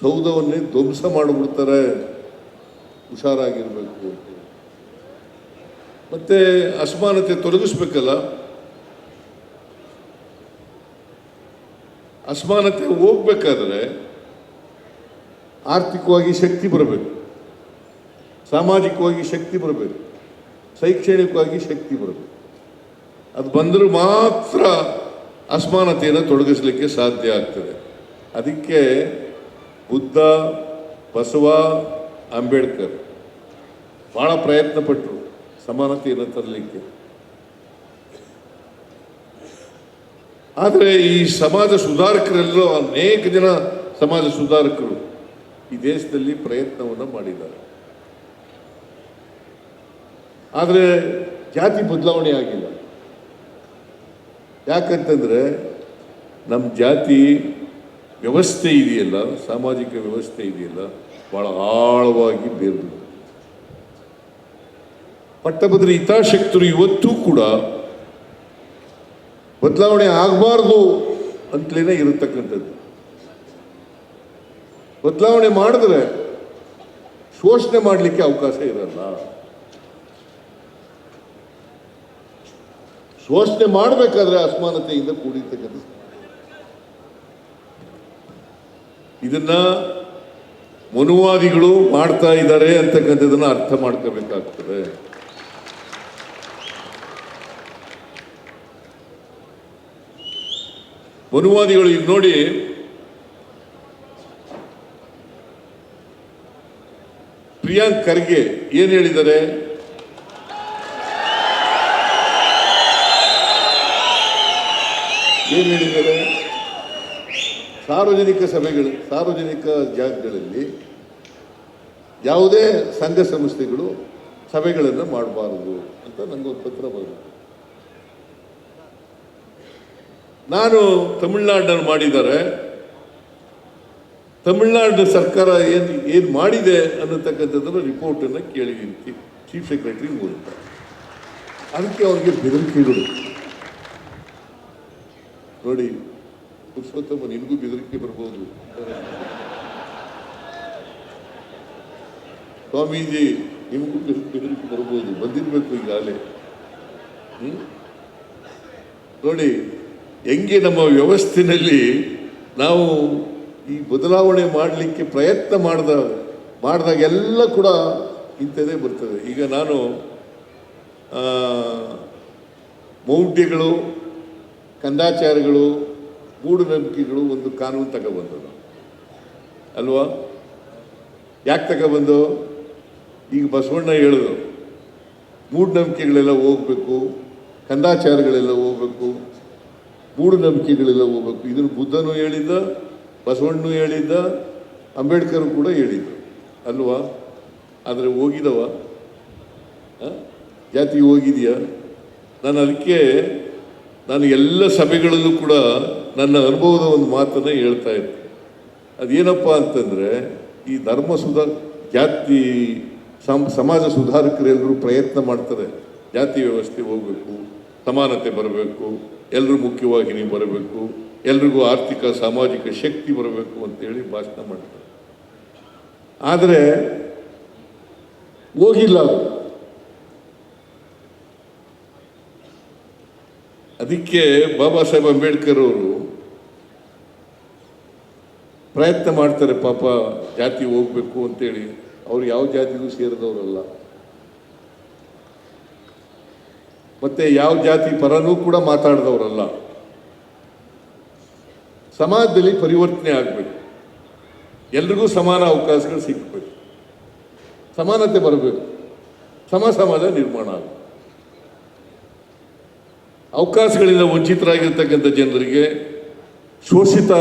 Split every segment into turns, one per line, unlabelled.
ಸೌಧವನ್ನೇ ಧ್ವಂಸ ಮಾಡಿಬಿಡ್ತಾರೆ. ಹುಷಾರಾಗಿರ್ಬೇಕು. ಮತ್ತೆ ಅಸಮಾನತೆ ತೊಲಗಿಸ್ಬೇಕಲ್ಲ ಅಸಮಾನತೆ ಹೋಗ್ಬೇಕಾದ್ರೆ ಆರ್ಥಿಕವಾಗಿ ಶಕ್ತಿ ಬರಬೇಕು. ಸಾಮಾಜಿಕವಾಗಿ ಶಕ್ತಿ ಬರಬೇಕು. ಶೈಕ್ಷಣಿಕವಾಗಿ ಶಕ್ತಿ ಬರಬೇಕು. ಅದು ಬಂದರೂ ಮಾತ್ರ ಅಸಮಾನತೆಯನ್ನು ತೊಡಗಿಸಲಿಕ್ಕೆ ಸಾಧ್ಯ ಆಗ್ತದೆ. ಅದಕ್ಕೆ ಬುದ್ಧ, ಬಸವ, ಅಂಬೇಡ್ಕರ್ ಭಾಳ ಪ್ರಯತ್ನ ಪಟ್ಟರು ಸಮಾನತೆಯನ್ನು ತರಲಿಕ್ಕೆ. ಆದರೆ ಈ ಸಮಾಜ ಸುಧಾರಕರೆಲ್ಲೋ ಅನೇಕ ಜನ ಸಮಾಜ ಸುಧಾರಕರು ಈ ದೇಶದಲ್ಲಿ ಪ್ರಯತ್ನವನ್ನು ಮಾಡಿದ್ದಾರೆ. ಆದರೆ ಜಾತಿ ಬದಲಾವಣೆ ಆಗಿಲ್ಲ. ಯಾಕಂತಂದರೆ ನಮ್ಮ ಜಾತಿ ವ್ಯವಸ್ಥೆ ಇದೆಯಲ್ಲ, ಸಾಮಾಜಿಕ ವ್ಯವಸ್ಥೆ ಇದೆಯಲ್ಲ, ಬಹಳ ಆಳವಾಗಿ ಬೇರ್ದು. ಪಟ್ಟಭದ್ರ ಹಿತಾಶಕ್ತರು ಇವತ್ತೂ ಕೂಡ ಬದಲಾವಣೆ ಆಗಬಾರ್ದು ಅಂತಲೇ ಇರತಕ್ಕಂಥದ್ದು. ಬದಲಾವಣೆ ಮಾಡಿದ್ರೆ ಶೋಷಣೆ ಮಾಡಲಿಕ್ಕೆ ಅವಕಾಶ ಇರಲ್ಲ. ಶೋಷಣೆ ಮಾಡಬೇಕಾದ್ರೆ ಅಸಮಾನತೆಯಿಂದ ಕೂಡಿರ್ತಕ್ಕಂಥ ಇದನ್ನ ಮನುವಾದಿಗಳು ಮಾಡ್ತಾ ಇದ್ದಾರೆ ಅಂತಕ್ಕಂಥದ್ದನ್ನು ಅರ್ಥ ಮಾಡ್ಕೋಬೇಕಾಗ್ತದೆ. ಮನುವಾದಿಗಳು ಈಗ ನೋಡಿ, ಪ್ರಿಯಾಂಕ್ ಖರ್ಗೆ ಏನ್ ಹೇಳಿದ್ದಾರೆ? ಏನು ಹೇಳಿದ್ದಾರೆ? ಸಾರ್ವಜನಿಕ ಸಭೆಗಳು, ಸಾರ್ವಜನಿಕ ಜಾಗಗಳಲ್ಲಿ ಯಾವುದೇ ಸಂಘ ಸಂಸ್ಥೆಗಳು ಸಭೆಗಳನ್ನು ಮಾಡಬಾರದು ಅಂತ ನನಗೊಂದು ಪತ್ರ ಬಂತು ನಾನು ತಮಿಳ್ನಾಡಲ್ಲಿ ಮಾಡಿದ್ದಾರೆ. ತಮಿಳ್ನಾಡು ಸರ್ಕಾರ ಏನು ಏನು ಮಾಡಿದೆ ಅನ್ನತಕ್ಕಂಥದ್ದನ್ನು ರಿಪೋರ್ಟನ್ನು ಕೇಳಿದ್ದೀನಿ ಚೀಫ್ ಸೆಕ್ರೆಟರಿ ಮೂಲಕ. ಅದಕ್ಕೆ ಅವ್ರಿಗೆ ಬೆದರಿಕೆಗಳು ನೋಡಿ ಪುರುಷೋತ್ತಮ ನಿನಗೂ ಬೆದರಿಕೆ ಬರ್ಬೋದು. ಸ್ವಾಮೀಜಿ, ನಿಮಗೂ ಬೆದ- ಬೆದರಿಕೆ ಬರ್ಬೋದು. ಬಂದಿರಬೇಕು ಈಗಾಗಲೇ. ಹ್ಮ್? ನೋಡಿ, ಹೆಂಗೆ ನಮ್ಮ ವ್ಯವಸ್ಥೆನಲ್ಲಿ ನಾವು ಈ ಬದಲಾವಣೆ ಮಾಡಲಿಕ್ಕೆ ಪ್ರಯತ್ನ ಮಾಡಿದ, ಮಾಡಿದಾಗ ಎಲ್ಲ ಕೂಡ ಇಂಥದ್ದೇ ಬರ್ತದೆ. ಈಗ ನಾನು ಮೌಢ್ಯಗಳು, ಕಂದಾಚಾರಗಳು ಮೂಢನಂಬಿಕೆಗಳು ಒಂದು ಕಾನೂನು ತಗೊಬಂದದ ಅಲ್ವಾ? ಯಾಕೆ ತಗೊಬಂದು? ಈಗ ಬಸವಣ್ಣ ಹೇಳಿದ್ರು ಮೂಢನಂಬಿಕೆಗಳೆಲ್ಲ ಹೋಗ್ಬೇಕು, ಕಂದಾಚಾರಗಳೆಲ್ಲ ಹೋಗ್ಬೇಕು ಮೂಢನಂಬಿಕೆಗಳೆಲ್ಲ ಹೋಗ್ಬೇಕು. ಇದನ್ನು ಬುದ್ಧನು ಹೇಳಿದ್ದ, ಬಸವಣ್ಣನು ಹೇಳಿದ್ದ, ಅಂಬೇಡ್ಕರ್ ಕೂಡ ಹೇಳಿದ್ದರು ಅಲ್ವಾ? ಆದರೆ ಹೋಗಿದವ? ಜಾತಿ ಹೋಗಿದೆಯಾ? ನಾನು ಅದಕ್ಕೆ, ನಾನು ಎಲ್ಲ ಸಭೆಗಳಲ್ಲೂ ಕೂಡ ನನ್ನ ಅನುಭವದ ಒಂದು ಮಾತನ್ನು ಹೇಳ್ತಾ ಇದ್ದೆ. ಅದೇನಪ್ಪ ಅಂತಂದರೆ, ಈ ಧರ್ಮ ಸುಧಾರ ಜಾತಿ ಸಮ್ ಸಮಾಜ ಸುಧಾರಕರೆಲ್ಲರೂ ಪ್ರಯತ್ನ ಮಾಡ್ತಾರೆ. ಜಾತಿ ವ್ಯವಸ್ಥೆ ಹೋಗಬೇಕು, ಸಮಾನತೆ ಬರಬೇಕು ಎಲ್ಲರೂ ಮುಖ್ಯವಾಗಿ ನೀವು ಬರಬೇಕು, ಎಲ್ರಿಗೂ ಆರ್ಥಿಕ, ಸಾಮಾಜಿಕ ಶಕ್ತಿ ಬರಬೇಕು ಅಂತೇಳಿ ಭಾಷಣ ಮಾಡ್ತಾರೆ. ಆದರೆ, ಹೋಗಿಲ್ಲ ಅದು ಅದಕ್ಕೆ ಬಾಬಾ ಸಾಹೇಬ್ ಅಂಬೇಡ್ಕರ್ ಅವರು ಪ್ರಯತ್ನ ಮಾಡ್ತಾರೆ, ಪಾಪ ಜಾತಿ ಹೋಗಬೇಕು ಅಂತೇಳಿ. ಅವ್ರು ಯಾವ ಜಾತಿಗೂ ಸೇರಿದವರಲ್ಲ. ಮತ್ತೆ ಯಾವ ಜಾತಿ ಪರನೂ ಕೂಡ ಮಾತಾಡಿದವರಲ್ಲ. ಸಮಾಜದಲ್ಲಿ ಪರಿವರ್ತನೆ ಆಗಬೇಕು. ಎಲ್ರಿಗೂ ಸಮಾನ ಅವಕಾಶಗಳು ಸಿಗಬೇಕು. ಸಮಾನತೆ ಬರಬೇಕು. ಸಮ ಸಮಾಜ ನಿರ್ಮಾಣ ಆಗಬೇಕು. ಅವಕಾಶಗಳಿಂದ ವಂಚಿತರಾಗಿರ್ತಕ್ಕಂಥ ಜನರಿಗೆ ಶೋಷಿತ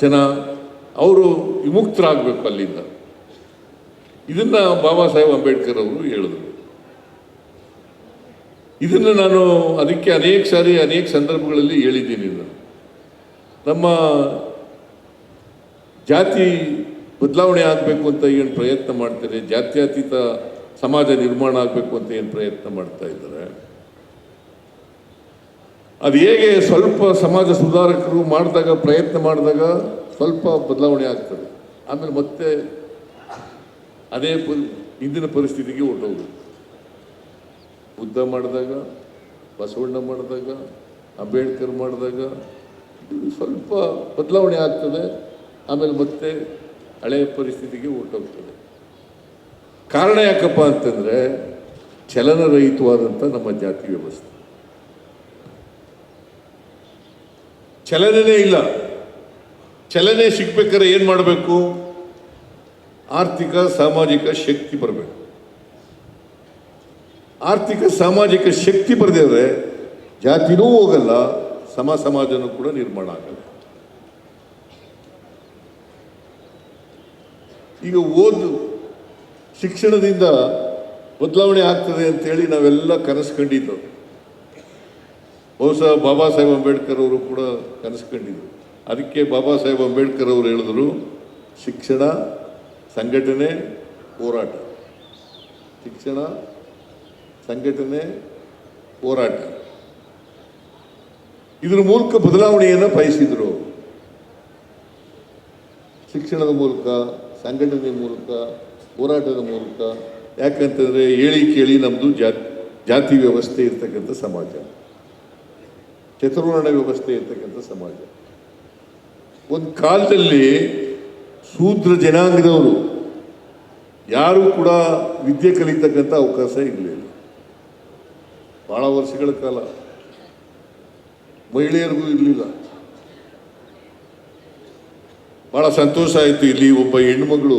ಜನ ಅವರು ವಿಮುಕ್ತರಾಗಬೇಕು ಅಲ್ಲಿಂದ. ಇದನ್ನ ಬಾಬಾ ಸಾಹೇಬ್ ಅಂಬೇಡ್ಕರ್ ಅವರು ಹೇಳಿದರು. ಇದನ್ನು ನಾನು ಅದಕ್ಕೆ ಅನೇಕ ಸಾರಿ, ಅನೇಕ ಸಂದರ್ಭಗಳಲ್ಲಿ ಹೇಳಿದ್ದೀನಿ ನಾನು ನಮ್ಮ ಜಾತಿ ಬದಲಾವಣೆ ಆಗಬೇಕು ಅಂತ ಏನು ಪ್ರಯತ್ನ ಮಾಡ್ತಾರೆ, ಜಾತ್ಯತೀತ ಸಮಾಜ ನಿರ್ಮಾಣ ಆಗಬೇಕು ಅಂತ ಏನು ಪ್ರಯತ್ನ ಮಾಡ್ತಾ ಇದ್ದಾರೆ. ಅದು ಹೇಗೆ ಸ್ವಲ್ಪ ಸಮಾಜ ಸುಧಾರಕರು ಮಾಡಿದಾಗ, ಪ್ರಯತ್ನ ಮಾಡಿದಾಗ ಸ್ವಲ್ಪ ಬದಲಾವಣೆ ಆಗ್ತದೆ. ಆಮೇಲೆ ಮತ್ತೆ ಅದೇ ಪರಿ ಹಿಂದಿನ ಪರಿಸ್ಥಿತಿಗೆ ಹೊರಟೋಗುದು ಬುದ್ಧ ಮಾಡಿದಾಗ, ಬಸವಣ್ಣ ಮಾಡಿದಾಗ, ಅಂಬೇಡ್ಕರ್ ಮಾಡಿದಾಗ ಸ್ವಲ್ಪ ಬದಲಾವಣೆ ಆಗ್ತದೆ. ಆಮೇಲೆ ಮತ್ತೆ ಹಳೆಯ ಪರಿಸ್ಥಿತಿಗೆ ಹೊರಟೋಗ್ತದೆ ಕಾರಣ ಯಾಕಪ್ಪ ಅಂತಂದರೆ ಚಲನರಹಿತವಾದಂಥ ನಮ್ಮ ಜಾತಿ ವ್ಯವಸ್ಥೆ. ಚಲನೇ ಇಲ್ಲ. ಚಲನೆ ಸಿಗ್ಬೇಕಾದ್ರೆ ಏನು ಮಾಡಬೇಕು? ಆರ್ಥಿಕ, ಸಾಮಾಜಿಕ ಶಕ್ತಿ ಬರಬೇಕು. ಆರ್ಥಿಕ, ಸಾಮಾಜಿಕ ಶಕ್ತಿ ಬರದಿದ್ರೆ ಜಾತಿನೂ ಹೋಗಲ್ಲ, ಸಮ ಸಮಾಜನೂ ಕೂಡ ನಿರ್ಮಾಣ ಆಗಲ್ಲ. ಈಗ ಓದು, ಶಿಕ್ಷಣದಿಂದ ಬದಲಾವಣೆ ಆಗ್ತದೆ ಅಂತೇಳಿ ನಾವೆಲ್ಲ ಕನಸು ಕಂಡಿದ್ದು ಬಹುಶಃ ಬಾಬಾ ಸಾಹೇಬ್ ಅಂಬೇಡ್ಕರ್ ಅವರು ಕೂಡ ಕನಸು ಕಂಡಿದ್ರು ಅದಕ್ಕೆ ಬಾಬಾ ಸಾಹೇಬ್ ಅಂಬೇಡ್ಕರ್ ಅವರು ಹೇಳಿದ್ರು, ಶಿಕ್ಷಣ, ಸಂಘಟನೆ, ಹೋರಾಟ. ಶಿಕ್ಷಣ, ಸಂಘಟನೆ, ಹೋರಾಟ. ಇದರ ಮೂಲಕ ಬದಲಾವಣೆಯನ್ನು ಬಯಸಿದ್ರು ಶಿಕ್ಷಣದ ಮೂಲಕ, ಸಂಘಟನೆ ಮೂಲಕ, ಹೋರಾಟದ ಮೂಲಕ. ಯಾಕಂತಂದರೆ ಹೇಳಿ ಕೇಳಿ ನಮ್ಮದು ಜಾತಿ ಜಾತಿ ವ್ಯವಸ್ಥೆ ಇರ್ತಕ್ಕಂಥ ಸಮಾಜ. ಚತುರ್ವರ್ಣ ವ್ಯವಸ್ಥೆ ಇರ್ತಕ್ಕಂಥ ಸಮಾಜ. ಒಂದು ಕಾಲದಲ್ಲಿ ಶೂದ್ರ ಜನಾಂಗದವರು ಯಾರೂ ಕೂಡ ವಿದ್ಯೆ ಕಲಿತಕ್ಕಂಥ ಅವಕಾಶ ಇರಲಿಲ್ಲ ಭಾಳ ವರ್ಷಗಳ ಕಾಲ ಮಹಿಳೆಯರಿಗೂ ಇರಲಿಲ್ಲ ಭಾಳ ಸಂತೋಷ ಆಯಿತು ಇಲ್ಲಿ ಒಬ್ಬ ಹೆಣ್ಮಗಳು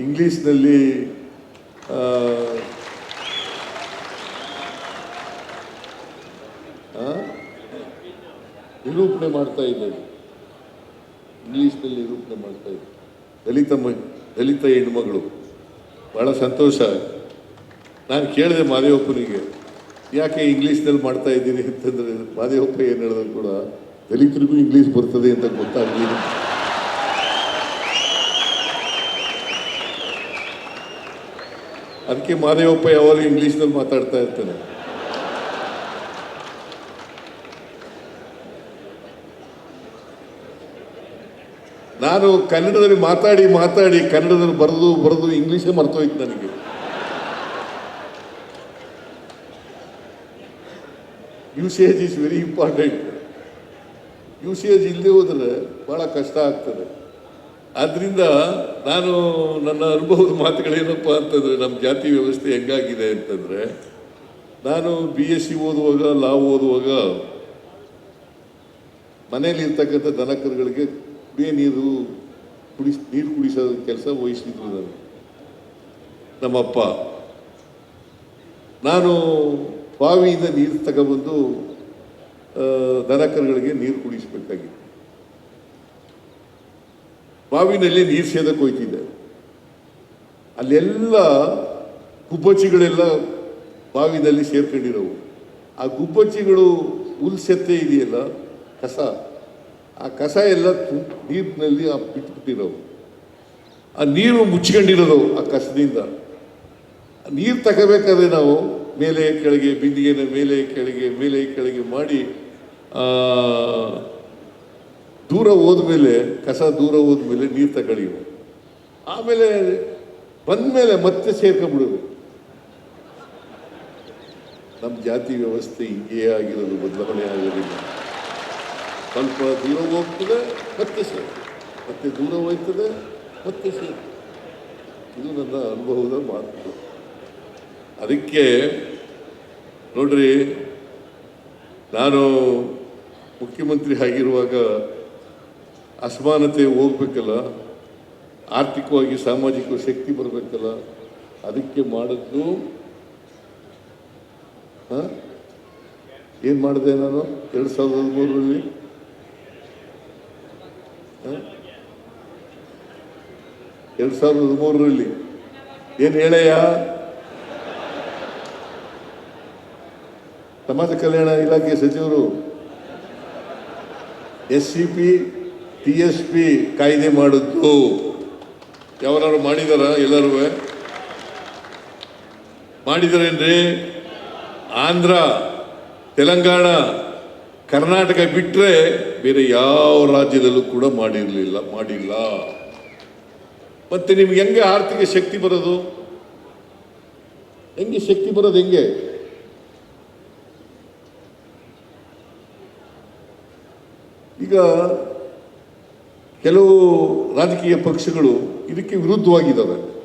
ಇಂಗ್ಲೀಷ್ನಲ್ಲಿ? ನಿರೂಪಣೆ ಮಾಡ್ತಾ ಇದ್ದಾರೆ ಇಂಗ್ಲೀಷ್ನಲ್ಲಿ ನಿರೂಪಣೆ ಮಾಡ್ತಾ ಇದ್ದೆ ದಲಿತ ಮ, ದಲಿತ ಹೆಣ್ಮಗಳು. ಭಾಳ ಸಂತೋಷ ನಾನು ಕೇಳಿದೆ ಮಾದೇವಪ್ಪನಿಗೆ, ಯಾಕೆ ಇಂಗ್ಲೀಷ್ನಲ್ಲಿ ಮಾಡ್ತಾ ಇದ್ದೀನಿ ಅಂತಂದರೆ, ಮಾದೇವಪ್ಪ ಏನು ಹೇಳಿದ್ರು ಕೂಡ, ದಲಿತರಿಗೂ ಇಂಗ್ಲೀಷ್ ಬರ್ತದೆ ಅಂತ ಗೊತ್ತಾಗಲಿಲ್ಲ. ಅದಕ್ಕೆ ಮಾದೇವಪ್ಪ ಯಾವಾಗಲೂ ಇಂಗ್ಲೀಷ್ನಲ್ಲಿ ಮಾತಾಡ್ತಾ ಇರ್ತಾನೆ ನಾನು ಕನ್ನಡದಲ್ಲಿ ಮಾತಾಡಿ ಮಾತಾಡಿ ಕನ್ನಡದಲ್ಲಿ ಬರೆದು ಬರೆದು ಇಂಗ್ಲೀಷೇ ಮರ್ತೋಯ್ತು ನನಗೆ. Usage is very important usage ಇಲ್ಲದೆ ಹೋದರೆ ಭಾಳ ಕಷ್ಟ ಆಗ್ತದೆ. ಆದ್ದರಿಂದ ನಾನು ನನ್ನ ಅನುಭವದ ಮಾತುಗಳೇನಪ್ಪ ಅಂತಂದರೆ, ನಮ್ಮ ಜಾತಿ ವ್ಯವಸ್ಥೆ ಹೆಂಗಾಗಿದೆ ಅಂತಂದರೆ, ನಾನು ಬಿ ಎಸ್ ಸಿ ಓದುವಾಗ ಲಾ ಓದುವಾಗ ಮನೆಯಲ್ಲಿ ಇರ್ತಕ್ಕಂಥ ದನಕರುಗಳಿಗೆ ಕುಡಿಯೋ ನೀರು ಕುಡಿಸ್ ನೀರು ಕುಡಿಸೋ ಕೆಲಸ ವಹಿಸಿದ್ರು ನಾನು ನಮ್ಮಪ್ಪ. ನಾನು ಬಾವಿಯಿಂದ ನೀರು ತಗೊಬಂದು ದನಕರುಗಳಿಗೆ ನೀರು ಕುಡಿಸಬೇಕಾಗಿತ್ತು. ಬಾವಿನಲ್ಲಿ ನೀರು ಸೇದಕ್ಕೆ ಹೋಯ್ತಿದ್ದೆ. ಅಲ್ಲೆಲ್ಲ ಗುಬ್ಬಚ್ಚಿಗಳೆಲ್ಲ ಬಾವಿನಲ್ಲಿ ಸೇರ್ಕೊಂಡಿರೋವು. ಆ ಗುಬ್ಬಚ್ಚಿಗಳು ಹುಲ್ಸೆತ್ತೆ ಇದೆಯಲ್ಲ, ಕಸ. ಆ ಕಸ ಎಲ್ಲ ನೀರಿನಲ್ಲಿ ಆ ಬಿಟ್ಬಿಟ್ಟಿರೋವು. ಆ ನೀರು ಮುಚ್ಕೊಂಡಿರೋದು ಆ ಕಸದಿಂದ. ನೀರು ತಗೋಬೇಕಾದ್ರೆ ನಾವು ಮೇಲೆ ಕೆಳಗೆ ಬಿಂದಿಗೆನ ಮೇಲೆ ಕೆಳಗೆ ಮೇಲೆ ಕೆಳಗೆ ಮಾಡಿ ದೂರ ಹೋದ್ಮೇಲೆ, ಕಸ ದೂರ ಹೋದ್ಮೇಲೆ ನೀರು ತಗೊಳ್ಳಿವು ಆಮೇಲೆ ಬಂದಮೇಲೆ ಮತ್ತೆ ಸೇರ್ಕೊಂಡ್ಬಿಡೋದು. ನಮ್ಮ ಜಾತಿ ವ್ಯವಸ್ಥೆ ಹಿಂಗೇ ಆಗಿರೋದು, ಬದಲಾವಣೆ ಆಗೋದಿಲ್ಲ. ಸ್ವಲ್ಪ ದೂರ ಹೋಗ್ತದೆ, ಮತ್ತೆ ಸರ್. ಮತ್ತೆ ದೂರ ಹೋಗ್ತದೆ, ಮತ್ತೆ ಸರ್. ಇದು ನನ್ನ ಅನುಭವದ ಮಾತು. ಅದಕ್ಕೆ ನೋಡ್ರಿ, ನಾನು ಮುಖ್ಯಮಂತ್ರಿ ಆಗಿರುವಾಗ ಅಸಮಾನತೆ ಹೋಗ್ಬೇಕಲ್ಲ, ಆರ್ಥಿಕವಾಗಿ ಸಾಮಾಜಿಕ ಶಕ್ತಿ ಬರಬೇಕಲ್ಲ, ಅದಕ್ಕೆ ಮಾಡಿದ್ದು ಏನು ಮಾಡಿದೆ ನಾನು? ಎರಡು ಸಾವಿರದ ಹದಿಮೂರರಲ್ಲಿ? ಎರಡು ಸಾವಿರದ ಹದಿಮೂರರಲ್ಲಿ ಏನು ಹೇಳಯ್ಯ? ಸಮಾಜ ಕಲ್ಯಾಣ ಇಲಾಖೆ ಸಚಿವರು S C P T S P ಕಾಯ್ದೆ ಮಾಡಿದ್ದು. ಯಾವನಾರು ಮಾಡಿದಾರ ಎಲ್ಲರೂ? ಮಾಡಿದಾರೇನ್ರಿ? ಆಂಧ್ರ, ತೆಲಂಗಾಣ ಕರ್ನಾಟಕ ಬಿಟ್ಟರೆ ಬೇರೆ ಯಾವ ರಾಜ್ಯದಲ್ಲೂ ಕೂಡ ಮಾಡಿರಲಿಲ್ಲ, ಮಾಡಿಲ್ಲ. ಮತ್ತೆ ನಿಮ್ಗೆ ಹೆಂಗೆ ಆರ್ಥಿಕ ಶಕ್ತಿ ಬರೋದು? ಹೆಂಗೆ ಶಕ್ತಿ ಬರೋದು ಹೆಂಗೆ? ಈಗ ಕೆಲವು ರಾಜಕೀಯ ಪಕ್ಷಗಳು ಇದಕ್ಕೆ ವಿರುದ್ಧವಾಗಿದ್ದಾವೆ.